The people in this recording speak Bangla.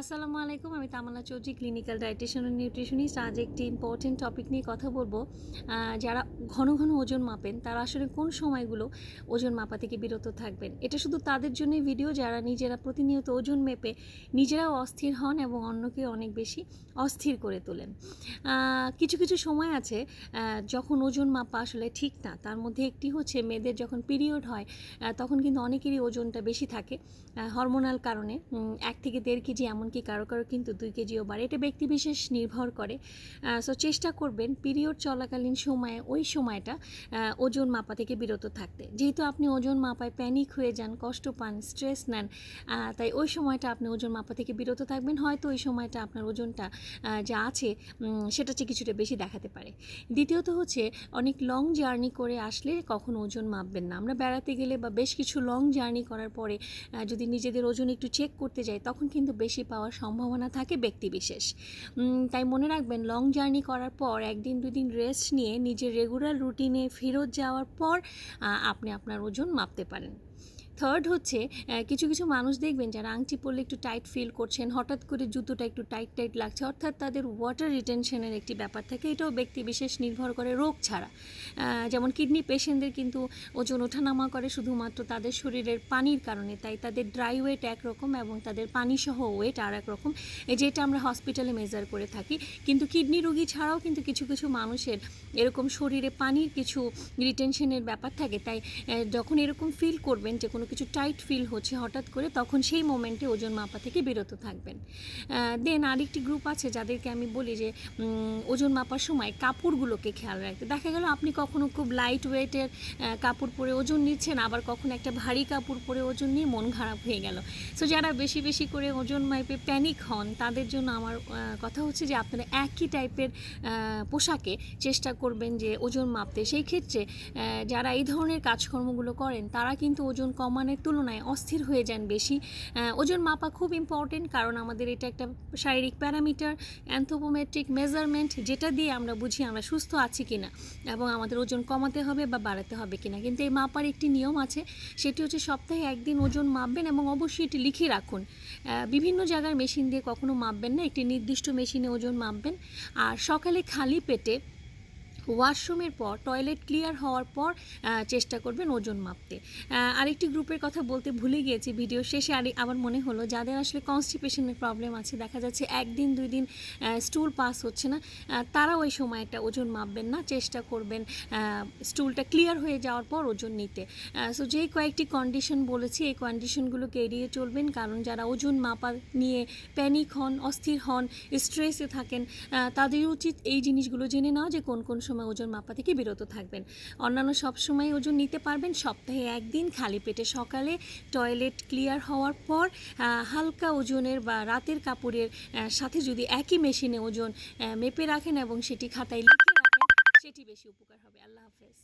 আসসালামু আলাইকুম, আমি তামান্না চৌধুরী ক্লিনিক্যাল ডায়েটিশিয়ান ও নিউট্রিশনিস্ট আজ একটি ইম্পর্টেন্ট টপিক নিয়ে কথা বলব। যারা ঘন ঘন ওজন মাপেন, তারা আসলে কোন সময়গুলো ওজন মাপা থেকে বিরত থাকবেন? এটা শুধু তাদের জন্যই ভিডিও যারা নিজেরা প্রতিনিয়ত ওজন মেপে নিজেরাও অস্থির হন এবং অন্যকে অনেক বেশি অস্থির করে তোলেন। কিছু কিছু সময় আছে যখন ওজন মাপা আসলে ঠিক না, তার মধ্যে একটি হচ্ছে মেয়েদের যখন পিরিয়ড হয় তখন কিন্তু অনেকেরই ওজনটা বেশি থাকে হরমোনাল কারণে। এক থেকে দেড় কেজি এমনকি কারও কারও কিন্তু দুই কেজিও বাড়ে। এটা ব্যক্তিবিশেষ নির্ভর করে। সো চেষ্টা করবেন পিরিয়ড চলাকালীন সময়ে ওই সময়টা ওজন মাপা থেকে বিরত থাকতে। যেহেতু আপনি ওজন মাপায় প্যানিক হয়ে যান, কষ্ট পান স্ট্রেস নেন তাই ওই সময়টা আপনি ওজন মাপা থেকে বিরত থাকবেন। হয়তো ওই সময়টা আপনার ওজনটা যা আছে সেটা চেয়ে কিছুটা বেশি দেখাতে পারে। দ্বিতীয়ত হচ্ছে অনেক লং জার্নি করে আসলে কখন ওজন মাপবেন না। আমরা বেড়াতে গেলে বা বেশ কিছু লং জার্নি করার পরে যদি নিজেদের ওজন একটু চেক করতে যাই, তখন কিন্তু বেশি পাওয়ার সম্ভাবনা থাকে ব্যক্তিবিশেষ তাই মনে রাখবেন লং জার্নি করার পর একদিন দুদিন রেস্ট নিয়ে নিজের রেগুলার রুটিনে ফেরত যাওয়ার পর আপনি আপনার ওজন মাপতে পারেন। থার্ড হচ্ছে কিছু কিছু মানুষ দেখবেন যারা আংটি পরলে একটু টাইট ফিল করছেন, হঠাৎ করে জুতোটা একটু টাইট টাইট লাগছে, অর্থাৎ তাদের ওয়াটার রিটেনশনের একটি ব্যাপার থাকে। এটাও ব্যক্তি বিশেষ নির্ভর করে রোগ ছাড়া। যেমন কিডনি পেশেন্টদের কিন্তু ওজন ওঠানামা করে শুধুমাত্র তাদের শরীরের পানির কারণে, তাই তাদের ড্রাই ওয়েট একরকম এবং তাদের পানিসহ ওয়েট আর এক রকম যেটা আমরা হসপিটালে মেজার করে থাকি। কিন্তু কিডনি রোগী ছাড়াও কিন্তু কিছু কিছু মানুষের এরকম শরীরে পানির কিছু রিটেনশনের ব্যাপার থাকে। তাই যখন এরকম ফিল করবেন যে কোনো কিছু টাইট ফিল হচ্ছে হঠাৎ করে, তখন সেই মোমেন্টে ওজন মাপা থেকে বিরত থাকবেন। দেন আরেকটি গ্রুপ আছে যাদেরকে আমি বলি যে ওজন মাপার সময় কাপড়গুলোকে খেয়াল রাখতে। দেখা গেল আপনি কখনো খুব লাইট ওয়েটের কাপড় পরে ওজন নিচ্ছেন, আবার কখনো একটা ভারী কাপড় পরে ওজন নিয়ে মন খারাপ হয়ে গেল। সো যারা বেশি বেশি করে ওজন মাপে প্যানিক হন, তাদের জন্য আমার কথা হচ্ছে যে আপনারা একই টাইপের পোশাকে চেষ্টা করবেন যে ওজন মাপতে। সেই ক্ষেত্রে যারা এই ধরনের কাজকর্মগুলো করেন, তারা কিন্তু ওজন কমানোর তুলনায় অস্থির হয়ে যান বেশি। ওজন মাপা খুব ইম্পর্টেন্ট কারণ আমাদের এটা একটা শারীরিক প্যারামিটার অ্যান্থোপোমেট্রিক মেজারমেন্ট যেটা দিয়ে আমরা বুঝি আমরা সুস্থ আছি কিনা এবং আমাদের ওজন কমাতে হবে বা বাড়াতে হবে কিনা। কিন্তু এই মাপার একটি নিয়ম আছে, সেটি হচ্ছে সপ্তাহে একদিন ওজন মাপবেন এবং অবশ্যই এটি লিখে রাখুন। বিভিন্ন জায়গার মেশিন দিয়ে কখনো মাপবেন না, একটি নির্দিষ্ট মেশিনে ওজন মাপবেন। আর সকালে খালি পেটে ওয়াশরুমের পর, টয়লেট ক্লিয়ার হওয়ার পর চেষ্টা করবেন ওজন মাপতে। আরেকটি গ্রুপের কথা বলতে ভুলে গিয়েছি ভিডিও শেষে, আরে আমার মনে হলো যাদের আসলে কনস্টিপেশনের প্রবলেম আছে, দেখা যাচ্ছে একদিন দুই দিন স্টুল পাস হচ্ছে না তারা ওই সময়টা ওজন মাপবেন না, চেষ্টা করবেন স্টুলটা ক্লিয়ার হয়ে যাওয়ার পর ওজন নিতে। সো যেই কয়েকটি কন্ডিশন বলেছি, এই কন্ডিশনগুলোকে এড়িয়ে চলবেন, কারণ যারা ওজন মাপা নিয়ে প্যানিক হন, অস্থির হন স্ট্রেসে থাকেন তাদের উচিত এই জিনিসগুলো জেনে নেওয়া যে কোন কোন সময় ওজন মাপা থেকে বিরত থাকবেন। অন্যান্য সবসময় ওজন নিতে পারবেন। সপ্তাহে একদিন খালি পেটে সকালে টয়লেট ক্লিয়ার হওয়ার পর হালকা ওজনের বা রাতের কাপড়ের সাথে যদি একই মেশিনে ওজন মেপে রাখেন এবং সেটি খাতায় লিখে রাখেন, সেটি বেশি উপকার হবে। আল্লাহ হাফেজ।